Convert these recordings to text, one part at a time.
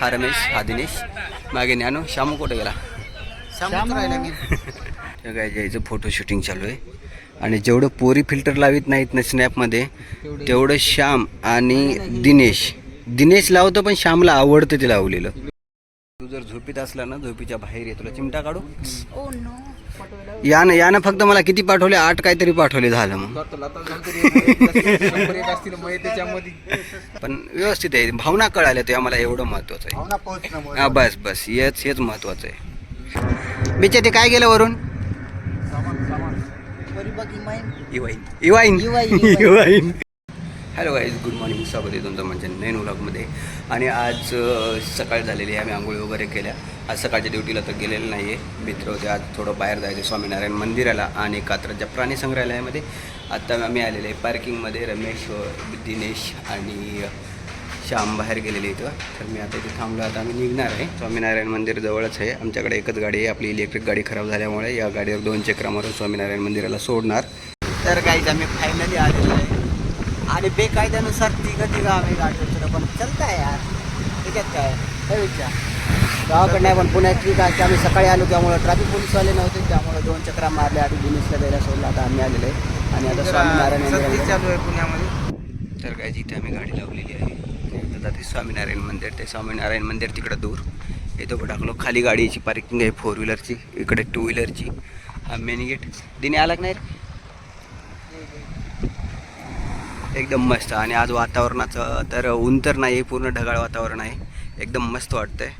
हा रमेश हा दिनेश. मागे ज्ञानो श्यामू कुठे गेला? काय यायचं फोटो शूटिंग चालू आहे. आणि जेवढं पोरी फिल्टर लावित नाहीत ना स्नॅपमध्ये तेवढं श्याम आणि दिनेश. दिनेश लावतो पण श्यामला आवडतं ते लावलेलं. तू जर झोपीत असला ना झोपीच्या बाहेर ये तुला चिमटा काढू? ओ नो यानं यानं फक्त मला किती पाठवले? आठ काहीतरी पाठवले झालं मग. पण व्यवस्थित आहे. भावना कळाल्या ते आम्हाला एवढं महत्वाचं आहे. हा बस बस. हेच हेच महत्वाचं आहे. बिचे ते काय गेलं वरून? इवाईन. इवाईन. इवाईन, इवाईन. इवाईन. Hello guys good morning. स्वागत आहे तुमचं म्हणजे नवीन व्लॉगमध्ये. आणि आज सकाळ झालेली आहे. आम्ही आंघोळी वगैरे केल्या. आज सकाळच्या ड्युटीला तर गेलेलं नाही आहे मित्र होते आज थोडं बाहेर जायचं. स्वामीनारायण मंदिराला आणि कात्रच्या प्राणी संग्रहालयामध्ये. आत्ता आम्ही आलेले आहे पार्किंगमध्ये. रमेश दिनेश आणि श्याम बाहेर गेलेले इथं तर मी आता इथे थांबलो. आता आम्ही निघणार आहे. स्वामीनारायण मंदिर जवळच आहे. आमच्याकडे एकच गाडी आहे. आपली इलेक्ट्रिक गाडी खराब झाल्यामुळे या गाडीवर दोन चक्रामारून स्वामीनारायण मंदिराला सोडणार. तर काहीच आम्ही फायनली आलेलो आहे. आणि बेकायद्यानुसार तिघं तिघं आम्ही गाडी उचललं पण चलतं यार. त्याच्यात काय? काय विचार? गावाकडं नाही पण पुण्यात ठीक आहे की आम्ही सकाळी आलो त्यामुळं ट्रॅफिक पोलीसवाले नव्हते त्यामुळे दोन चक्रा मारल्या आधी दिनेशला द्यायला सोडलं आता आम्ही आलेलो आहे. आणि आता स्वामीनारायण मंदिराला चालू आहे पुण्यामध्ये. तर काय जिथे आम्ही गाडी लावलेली आहे आता ते स्वामीनारायण मंदिर ते स्वामीनारायण मंदिर तिकडं दूर. इथं टाकलो खाली गाडीची पार्किंग आहे फोर व्हीलरची इकडे टू व्हीलरची हा मेन गेट दिने आला नाही एकदम मस्त. आणि आज वातावरणाचं तर ऊन तर नाही आहे पूर्ण ढगाळ वातावरण आहे. एकदम मस्त वाटतंय.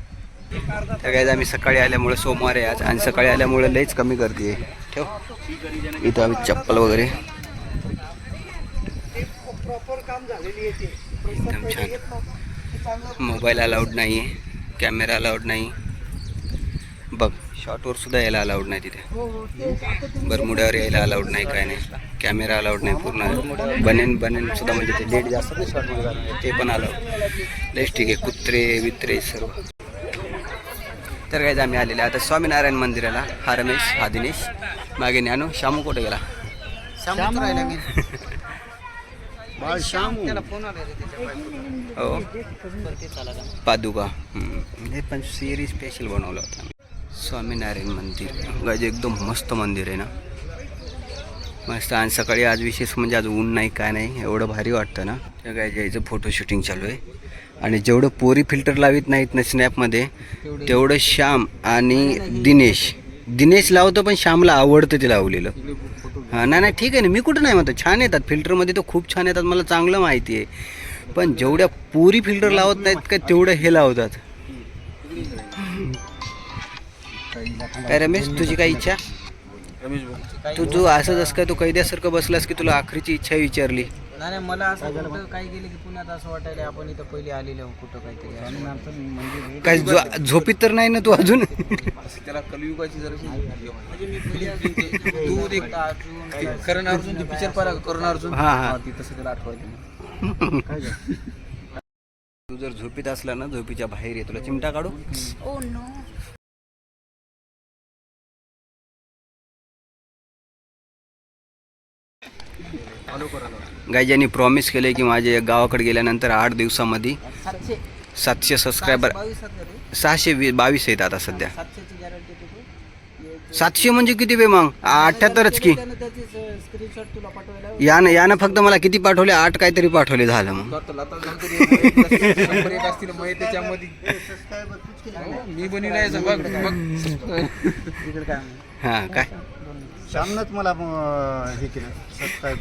तर काय आम्ही सकाळी आल्यामुळे सोमवार आहे आज. आणि सकाळी आल्यामुळे लईच कमी गर्दी आहे. ठेव. इथं आम्ही चप्पल वगैरे. एकदम छान. मोबाईल अलाउड नाही आहे कॅमेरा अलाउड नाही. बघ शॉर्टवर सुद्धा यायला अलाउड नाही तिथे. बरमुड्यावर यायला अलाउड नाही काय नाही. कॅमेरा अलाउड नाही पूर्ण बनेन बनेन सुद्धा म्हणजे ते लेट जास्त ना शॉर्टमध्ये घालून ते पण अलाउड लयच ठीक आहे कुत्रे वित्रे सर्व. तर काय आम्ही आलेले आता स्वामीनारायण मंदिराला. हा रमेश हा दिनेश. मागे ज्ञानो श्यामू कुठे गेला. हो. पादुका. हे पण सिरीज स्पेशल बनवलं होतं. स्वामीनारायण मंदिर. गाजे एकदम मस्त मंदिर आहे ना. मस्त आणि सकाळी आज विशेष म्हणजे आज ऊन नाही काय नाही एवढं भारी वाटतं ना. सगळ्या काय यायचं फोटो शूटिंग चालू आहे. आणि जेवढं पोरी फिल्टर लावित नाहीत ना स्नॅपमध्ये तेवढं श्याम आणि दिनेश. दिनेश लावतो पण श्यामला आवडतं ते लावलेलं. हां नाही नाही ठीक आहे ना मी कुठं नाही म्हणतो छान येतात. फिल्टरमध्ये तर खूप छान येतात मला चांगलं माहिती आहे. पण जेवढ्या पुरी फिल्टर लावत नाहीत का तेवढं हे लावतात. काय रमेश तुझी काय इच्छा? तू तू असं जसं काय तू कैद्यासारखं बसलास की तुला आखरीची इच्छा विचारली? नाही नाही, मला असं कुठं काही गेलं की पुण्यात असं वाटायला आपण इथं पहिले आलेलो आहोत कुठं काहीतरी. म्हणजे काय झो- झोपीत तर नाही ना तू अजून? त्याला कलियुगाची जरा म्हणजे तू ते करण अर्जुन ते पिक्चर पाहिला का? करण अर्जुन? हा, हा. ती तसं त्याला आठवायचं तू जर झोपीत असला ना झोपीच्या बाहेर ये. तुला चिमटा काढू? ओ नो ज्यांनी प्रॉमिस केले की माझे गावाकडे गेल्यानंतर आठ दिवसामध्ये सातशे. सबस्क्रायबर? सहाशे वी बावीस आहेत आता सध्या. सातशे म्हणजे किती बे मग? अठ्याहत्तरच की. त्यानं त्याची स्क्रीनशॉट तुला पाठवायला यानं यानं फक्त मला किती पाठवले? आठ काहीतरी पाठवले झालं मग. हो, मी हां काय? श्यामनंच मला अं, हे केलं सबस्क्राईब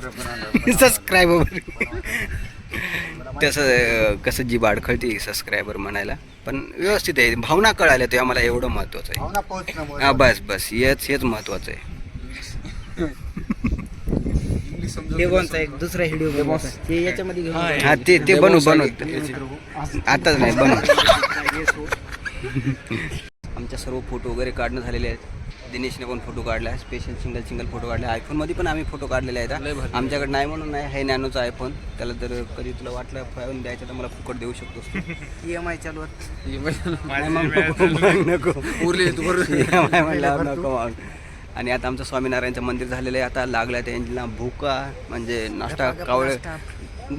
पण सबस्क्रायबर तसं अं, कसं जी बाडखळती सबस्क्रायबर म्हणायला. पण व्यवस्थित आहे भावना कळाल्या ते आम्हाला एवढं महत्वाचं आहे. भावना पोहोचणं हा बस बस हेच हेच महत्वाचं आहे. हे कोणचा एक दुसरा व्हिडिओ ते याच्यामध्ये घेऊन जा. हा ते ते बनू बनू आताच नाही बनू आमच्या सर्व फोटो वगैरे काढणं झालेले आहेत. दिनेशने पण फोटो काढला स्पेशल सिंगल सिंगल फोटो काढले. आयफोनमध्ये पण आम्ही फोटो काढलेले आहेत आमच्याकडे नाही म्हणून नाही हे नॅनोचा आयफोन त्याला जर कधी तुला वाटलं फोन द्यायचं तर मला फुकट देऊ शकतोस EMI चालू आहे. नाही मग नको. उरले तू म्हणल्यावर नको मग. आणि आता आमचं स्वामीनारायणचं मंदिर झालेलं आहे आता लागलं आहे त्यांना भूका म्हणजे नाश्ता कावळे.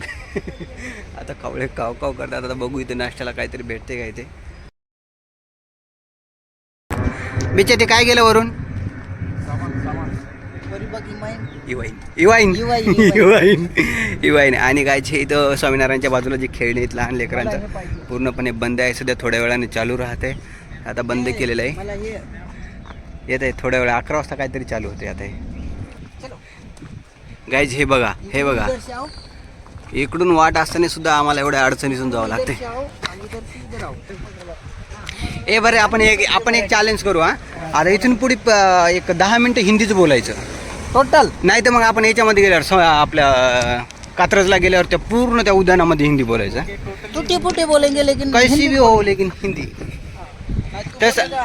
आता कावळे काव काव करतात आता बघू इथे नाश्त्याला काहीतरी भेटते काय ते बिचे ते काय गेलं वरून? इवाईन. इवाईन. इवाईन इवाईन. आणि गायचे इथं स्वामीनारायणच्या बाजूला जी खेळणी आहेत लहान लेकरांचं पूर्णपणे बंद आहे. सध्या थोड्या वेळाने चालू राहते. आता बंद केलेलं आहे. येत आहे थोड्या वेळा. अकरा वाजता काहीतरी चालू होते आता हे. गायज हे बघा हे बघा. इकडून वाट असताना सुद्धा आम्हाला एवढ्या अडचणीतून जावं लागते ए बरे आपण एक आपण एक चॅलेंज करू हा. आता इथून पुढे प- एक दहा मिनिटं हिंदीच बोलायचं. टोटल नाही तर मग आपण याच्यामध्ये गेल्यावर स- आपल्या कात्रजला गेल्यावर त्या पूर्ण त्या उद्यानामध्ये हिंदी बोलायचं टूटे फूटे बोलेंगे लेकिन कैसी भी हो लेकिन हिंदी. तसं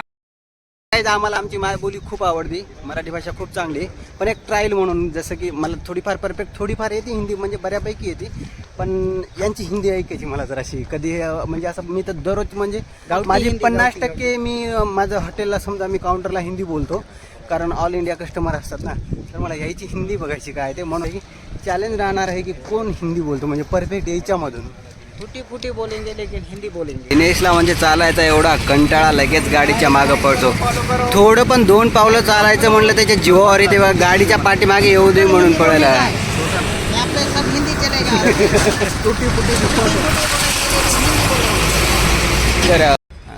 आम्हाला आमची मायबोली खूप आवडती मराठी भाषा खूप चांगली आहे. पण एक ट्रायल म्हणून जसं की मला थोडीफार परफेक्ट थोडीफार येते हिंदी म्हणजे बऱ्यापैकी येते. पण यांची हिंदी ऐकायची मला जराशी. कधी अं, म्हणजे असं मी तर दररोज म्हणजे माझी पन्नास टक्के मी माझं हॉटेलला समजा मी काउंटरला हिंदी बोलतो. कारण ऑल इंडिया कस्टमर असतात ना. तर मला यायची हिंदी बघायची काय ते. म्हणून चॅलेंज राहणार आहे की कोण हिंदी बोलतो. म्हणजे परफेक्ट याच्यामधून. फुटी फुटी बोलेंगे लेकिन हिंदी बोलेंगे दिनेशला म्हणजे चालायचा एवढा कंटाळा लगेच गाडीच्या मागं पडतो थोडं पण दोन पावलं चालायचं म्हणलं त्याच्या जीवावर तेव्हा गाडीच्या पाठीमागे येऊ दे म्हणून पळायला.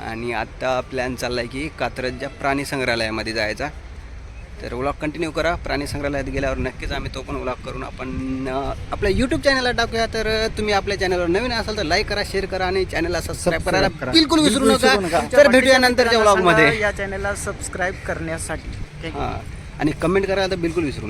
आणि आत्ता प्लॅन चाललाय की कात्रजच्या प्राणी संग्रहालयामध्ये जायचा. तर व्लॉग कंटिन्यू करा. प्राणी संग्रहालयात गेल्यावर नक्कीच आम्ही तो पण व्लॉग करून आपण आपल्या यूट्यूब चॅनलला टाकूया. तर तुम्ही आपल्या चॅनलवर नवीन असाल तर लाईक करा शेअर करा आणि चॅनलला सबस्क्राईब करायला करा. बिलकुल विसरू नका. तर भेटूया नंतरच्या व्लॉगमध्ये या चॅनलला सबस्क्राईब करण्यासाठी. हां. आणि कमेंट करायला तर बिलकुल विसरू नका